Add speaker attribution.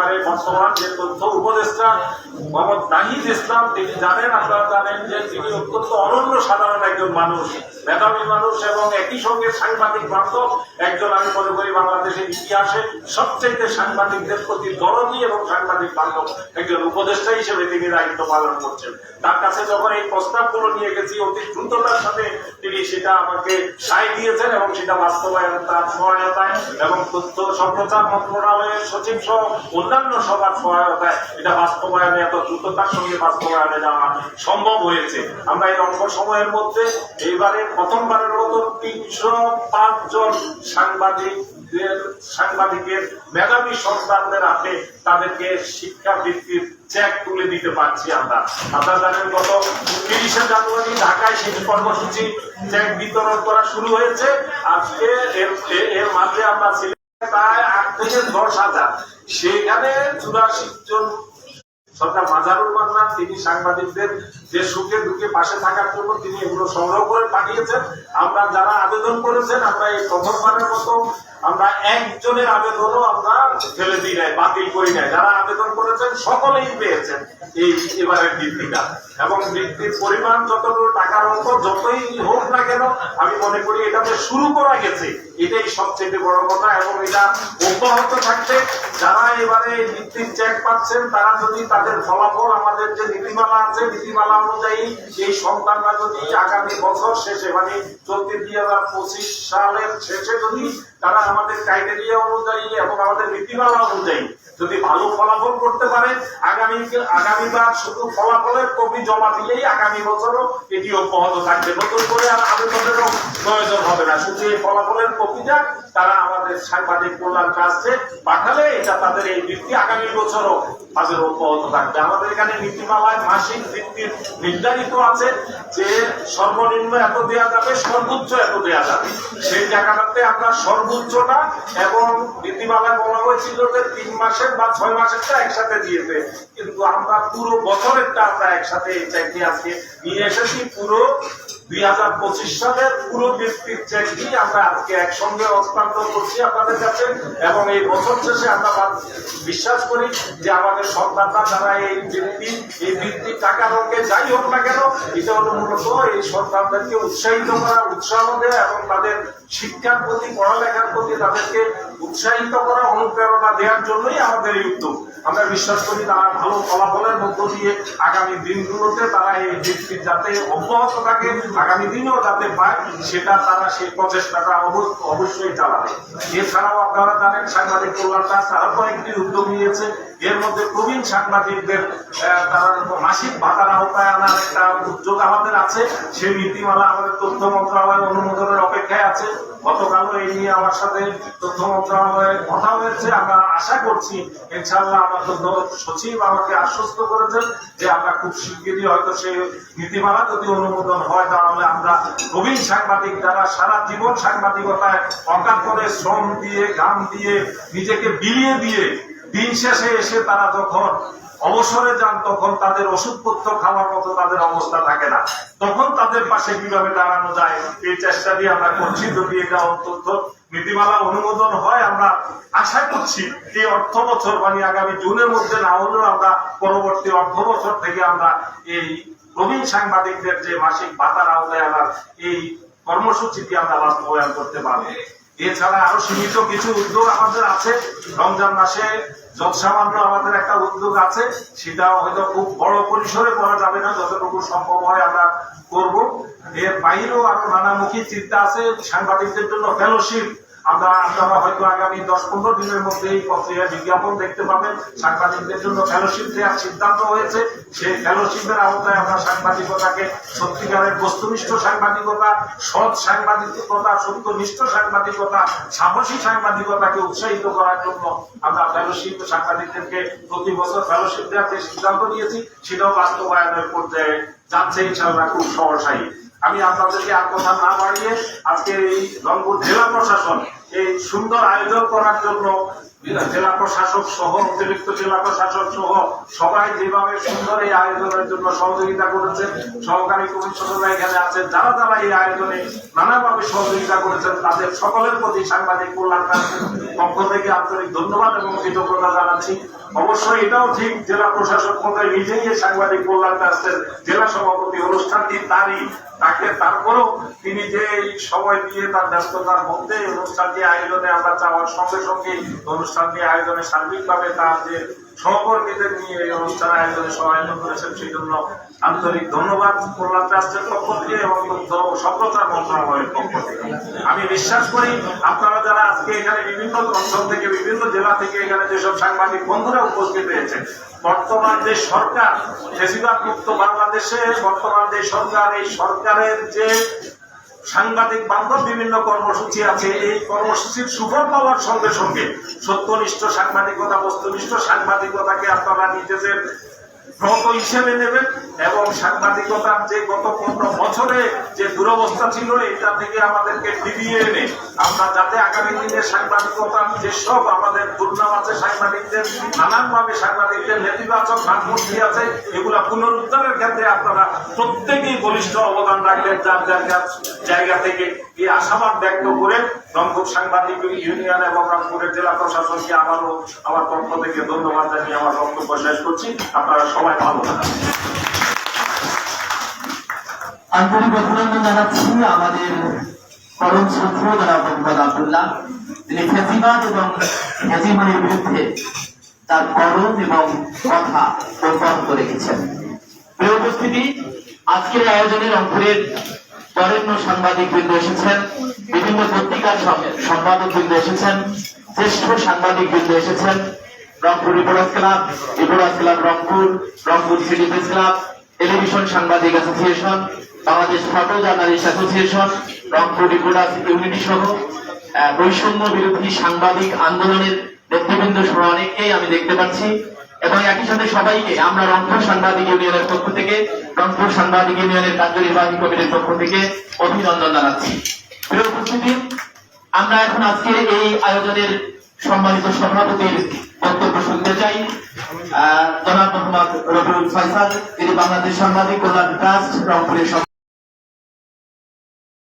Speaker 1: একেবারে বর্তমান যে তথ্য উপদেষ্টা মোহাম্মদ নাহিদ ইসলাম, তিনি জানেন, আপনারা জানেন যে তিনি অত্যন্ত অনন্য সাধারণ একজন মানুষ, মেধাবী মানুষ এবং একই সঙ্গে সাংবাদিক বান্ধব, একজন আমি মনে করি বাংলাদেশের ইতিহাসে সবচেয়ে সাংবাদিকদের প্রতি দরদী এবং সাংবাদিক বান্ধব একজন উপদেষ্টা হিসেবে তিনি দায়িত্ব পালন করছেন। তার কাছে যখন এই প্রস্তাবগুলো নিয়ে গেছি, অতি দ্রুততার সাথে তিনি সেটা আমাকে সায় দিয়েছেন এবং সেটা বাস্তবায়ন তার সহায়তায় এবং তথ্য সম্প্রচার মন্ত্রণালয়ের সচিব সহ অন্যান্য সবার সহায়তায় এটা বাস্তবায়নে এত দ্রুততার সঙ্গে বাস্তবায়নে যাওয়া সম্ভব হয়েছে। আমরা এই অল্প সময়ের মধ্যে এইবারে প্রথমবারের মতো তিনশো পাঁচ জন সাংবাদিকদের, সাংবাদিকের, মেধাবী সন্তানদের হাতে তাদেরকে শিক্ষাবৃত্তির চেক তুলে দিতে পারছি আমরা। আপনারা জানেন গত তিরিশে জানুয়ারি ঢাকায় সেই কর্মসূচি চেক বিতরণ করা শুরু হয়েছে। আজকে এর মাঝে আমরা প্রায় আট থেকে দশ হাজার। সেখানে চুরাশি জন সরকার মাজারুল মান্নান, তিনি সাংবাদিকদের যে সুখে দুঃখে পাশে থাকার জন্য তিনি এগুলো সংগ্রহ করে পাঠিয়েছেন। আমরা যারা আবেদন করেছেন, আমরা এই প্রথমবারের মতো আমরা একজনের আবেদনও আমরা ফেলে দিই নাই, বাতিল করি নাই। যারা আবেদন করেছেন, সকলেই পেয়েছেন এই এবারের বৃত্তিটা এবং বৃত্তির পরিমাণ যতটুকু টাকার অঙ্ক যতই হোক না কেন, আমি মনে করি এটাতে শুরু করা গেছে। এটাই সবচেয়ে বড় কথা এবং এটা অব্যাহত থাকতে যারা এবারে বৃত্তির চেক পাচ্ছেন, তারা যদি তাদের ফলাফল আমাদের যে নীতিমালা আছে, নীতিমালা অনুযায়ী এই সন্তানরা যদি আগামী বছর শেষে মানে চলতি দুই হাজার পঁচিশ সালের শেষে যদি তারা আমাদের ক্রাইটেরিয়া অনুযায়ী এবং আমাদের নীতিমালা অনুযায়ী যদি ভালো ফলাফল করতে পারে, আগামী আগামীবার শুধু ফলাফলের কপি জমা দিলেই আগামী বছরও এটি অব্যাহত থাকবে। নতুন করে আর আবেদনেরও প্রয়োজন হবে না। শুধু এই ফলাফলের কপিটা তারা আমাদের সাংবাদিক কল্যাণ কাছে পাঠালে এটা তাদের এই বৃত্তি আগামী বছরও তাদের অব্যাহত থাকবে। আমাদের এখানে নীতিমালায় মাসিক বৃত্তির নির্ধারিত আছে যে সর্বনিম্ন এত দেওয়া যাবে, সর্বোচ্চ এত দেওয়া যাবে। সেই জায়গাটাতে আমরা সর্বোচ্চটা এবং নীতিমালায় বলা হয়েছিল যে তিন মাসের বা ছয় মাসেরটা একসাথে দিয়েছে। কিন্তু আমরা পুরো বছরেরটা আমরা একসাথে এই নিয়ে আজকে নিয়ে এসেছি। পুরো দুই হাজার পঁচিশ সালের পুরো চেক আমরা আজকে একসঙ্গে হস্তান্তর করছি আপনাদের কাছে, এবং এই বছর শেষে আমরা বিশ্বাস করি যে আমাদের সন্তানরা যারা এই বৃত্তি, এই বৃত্তির অঙ্কে যাই হোক না কেন, এটা হলো মূলত এই সন্তানদেরকে উৎসাহিত করা, উৎসাহ দেওয়া এবং তাদের শিক্ষার প্রতি, পড়ালেখার প্রতি তাদেরকে উৎসাহিত করা, অনুপ্রেরণা দেওয়ার জন্যই আমাদের এই উদ্যোগ। আমরা বিশ্বাস করি তারা ভালো ফলাফলের মধ্য দিয়ে আগামী দিনগুলোতে তারা এই বৃত্তি যাতে অব্যাহত থাকে, আগামী দিনেও যাতে পায়, সেটা তারা সেই প্রচেষ্টাটা অবশ্যই চালাবে। এছাড়াও আপনারা জানেন, সাংবাদিক কল্যাণ ট্রাস্ট আরও কয়েকটি উদ্যোগ নিয়েছে। এর মধ্যে প্রবীণ সাংবাদিকদের তারা মাসিক ভাতার আওতায় আনার একটা উদ্যোগ আমাদের আছে। সেই নীতিমালা আমাদের তথ্য মন্ত্রণালয় অনুমোদনের অপেক্ষায় আছে। গতকালও এই নিয়ে আমার সাথে তথ্য মন্ত্রণালয়ে কথা হয়েছে। আমরা আশা করছি, ইনশাআল্লাহ আমার তথ্য সচিব আমাকে আশ্বস্ত করেছেন যে আমরা খুব শিগগিরই হয়তো সেই নীতিমালা যদি অনুমোদন হয়, তাহলে আমরা প্রবীণ সাংবাদিক যারা সারা জীবন সাংবাদিকতায় অকাল করে শ্রম দিয়ে, গান দিয়ে, নিজেকে বিলিয়ে দিয়ে দিন শেষে এসে তারা যখন অবসরে যান, তখন তাদের ওষুধপত্র খাওয়ার মতো তাদের অবস্থা থাকে না। তখন তাদের পাশে কীভাবে দাঁড়ানো যায়, এই চেষ্টা দিয়ে আমরা করছি। যদি এটা অন্তত নীতিমালা অনুমোদন হয়, আমরা আশা করছি এই অর্থ বছর মানে আগামী জুনের মধ্যে না হলেও আমরা পরবর্তী অর্থ বছর থেকে আমরা এই প্রবীণ সাংবাদিকদের যে মাসিক ভাতার আওতায় আনার এই কর্মসূচিটি আমরা বাস্তবায়ন করতে পারব। এছাড়া আরও সীমিত কিছু উদ্যোগ আমাদের আছে। রমজান মাসে যত সামান্য আমাদের একটা উদ্যোগ আছে সেটা হয়তো খুব বড় পরিসরে করা যাবে না, যতটুকু সম্ভব হয় আমরা করব। এর বাইরেও আরও নানামুখী চিন্তা আছে, সাংবাদিকদের জন্য ফেলোশিপ আমরা আপনারা হয়তো আগামী দশ পনেরো দিনের মধ্যে এই পত্রিকা বিজ্ঞাপন দেখতে পাবেন। সাংবাদিকদের জন্য ফেলোশিপ দেওয়ার সিদ্ধান্ত হয়েছে। সেই ফেলোশিপের আওতায় আমরা সাংবাদিকতাকে, সত্যিকারের বস্তুনিষ্ঠ সাংবাদিকতা, সৎ সাংবাদিকতা, সত্যনিষ্ঠ সাংবাদিকতা, সাহসী সাংবাদিকতাকে উৎসাহিত করার জন্য আমরা ফেলোশিপ সাংবাদিকদেরকে প্রতি বছর ফেলোশিপ দেওয়ার যে সিদ্ধান্ত নিয়েছি, সেটাও বাস্তবায়নের পর্যায়ে যাচ্ছে ইনশাল্লাহ খুব সহসায়ী আমি আপনাদেরকে আর কথা না বাড়িয়ে আজকে এই রংপুর জেলা প্রশাসন এই সুন্দর আয়োজন করার জন্য জেলা প্রশাসক সহ, অতিরিক্ত জেলা প্রশাসক সহ সবাই যেভাবে সুন্দর এই আয়োজনের জন্য সহযোগিতা করেছেন, সহকারী কমিশনাররা এখানে আছেন, যারা যারা এই আয়োজনে নানাভাবে সহযোগিতা করেছেন, তাদের সকলের প্রতি সাংবাদিক কল্যাণ পক্ষ থেকে আন্তরিক ধন্যবাদ এবং কৃতজ্ঞতা জানাচ্ছি। অবশ্যই এটাও ঠিক, জেলা প্রশাসক মহোদয় নিজেই সাংবাদিক কল্যাণ ট্রাস্টের জেলা সভাপতি অনুষ্ঠানটি তারই, তাকে তারপরেও তিনি যে সময় দিয়ে তার ব্যস্ততার মধ্যে অনুষ্ঠানটি আয়োজনে আমরা চাওয়ার সঙ্গে সঙ্গে অনুষ্ঠানটি আয়োজনে সার্বিকভাবে তার যে সহকর্মীদের নিয়ে এই অনুষ্ঠান আয়োজনে সহায়তা করেছেন সেই জন্য আন্তরিক ধন্যবাদ কল্যাণ ট্রাস্টের পক্ষ থেকে এবং সম্প্রচার মন্ত্রণালয়ের পক্ষ থেকে। আমি বিশ্বাস করি আপনারা যারা আজকে এখানে বিভিন্ন অঞ্চল থেকে, বিভিন্ন জেলা থেকে এখানে যেসব সাংবাদিক বন্ধুরা উপস্থিত হয়েছেন বর্তমান যে সরকার, বেশিরভাগ মুক্ত বাংলাদেশে বর্তমান যে সরকার, এই সরকারের যে সাংবাদিক বান্ধব বিভিন্ন কর্মসূচি আছে। এই কর্মসূচির সুফল পাওয়ার সঙ্গে সঙ্গে সত্যনিষ্ঠ সাংবাদিকতা, বস্তুনিষ্ঠ সাংবাদিকতাকে আপনারা নিজেদের ব্রত হিসেবে নেবেন এবং সাংবাদিকতার যে গত পনেরো বছরে যে দুরবস্থা ছিল, এটা থেকে আমাদেরকে ফিরিয়ে এনে আমরা যাতে আগামী দিনে সাংবাদিকতার যেসব আমাদের দুর্নাম আছে, সাংবাদিকদের, নানানভাবে সাংবাদিকদের নেতিবাচক ভাবমূর্তি আছে, এগুলা পুনরুদ্ধারের ক্ষেত্রে আপনারা প্রত্যেকেই বলিষ্ঠ অবদান রাখবেন যার যার জায়গা থেকে এই আশাবাদ ব্যক্ত করে রংপুর সাংবাদিক ইউনিয়ন এবং রংপুরের জেলা প্রশাসনকে আবারও আমার পক্ষ থেকে ধন্যবাদ জানিয়ে আমার বক্তব্য শেষ করছি। আপনারা সবাই ভালো থাকুন।
Speaker 2: আন্তরিক অভিনন্দন জানাচ্ছি আমাদের পরম ছাত্র জনাব মোহাম্মদ আবদুল্লাহ। তিনি ফেসিবাদ এবং হেজিমনির বিরুদ্ধে তার করণ এবং কথা অব্যাহত রেখেছেন প্রিয় উপস্থিতি, আজকের আয়োজনে রংপুরের বরেণ্য সাংবাদিক বৃন্দ এসেছেন, বিভিন্ন পত্রিকার সম- সম্পাদক বৃন্দ এসেছেন, জ্যেষ্ঠ সাংবাদিক বৃন্দ এসেছেন, Rangpur reporters club reporters club Rangpur Rangpur city press club, television সাংবাদিক association, Bangladesh photo journalist association, Rangpur reporters unity সহ বৈষম্য বিরোধী সাংবাদিক আন্দোলনের নেতৃবৃন্দ সহ অনেককেই আমি দেখতে পাচ্ছি। এবং একই সাথে সবাইকে আমরা রংপুর সাংবাদিক ইউনিয়নের পক্ষ থেকে, রংপুর সাংবাদিক ইউনিয়নের কার্যনির্বাহী কমিটির পক্ষ থেকে অভিনন্দন জানাচ্ছি প্রিয় উপস্থিতি, আমরা এখন আজকে এই আয়োজনের সম্মানিত সভাপতির বক্তব্য শুনতে চাই জনাব মোহাম্মদ রবিউল ফয়সাল, তিনি বাংলাদেশ সাংবাদিক কল্যাণ ট্রাস্ট রংপুরের।